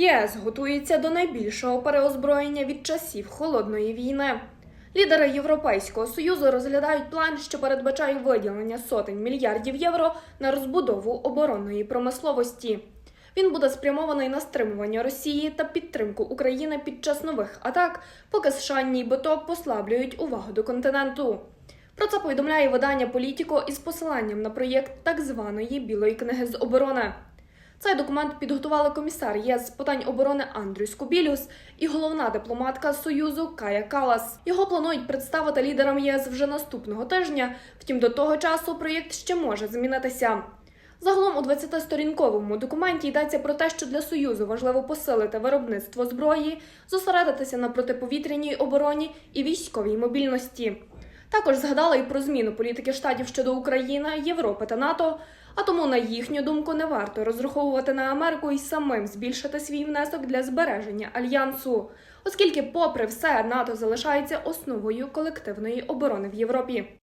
ЄС готується до найбільшого переозброєння від часів холодної війни. Лідери Європейського союзу розглядають план, що передбачає виділення сотень мільярдів євро на розбудову оборонної промисловості. Він буде спрямований на стримування Росії та підтримку України під час нових атак, поки США нібито послаблюють увагу до континенту. Про це повідомляє видання Політіко із посиланням на проєкт так званої Білої книги з оборони. Цей документ підготували комісар ЄС з питань оборони Андрій Скобілюс і головна дипломатка Союзу Кая Калас. Його планують представити лідерам ЄС вже наступного тижня. Втім, до того часу проєкт ще може змінитися. Загалом у 20-сторінковому документі йдеться про те, що для союзу важливо посилити виробництво зброї, зосередитися на протиповітряній обороні і військовій мобільності. Також згадали і про зміну політики штатів щодо України, Європи та НАТО. А тому, на їхню думку, не варто розраховувати на Америку і самим збільшити свій внесок для збереження альянсу, оскільки, попри все, НАТО залишається основою колективної оборони в Європі.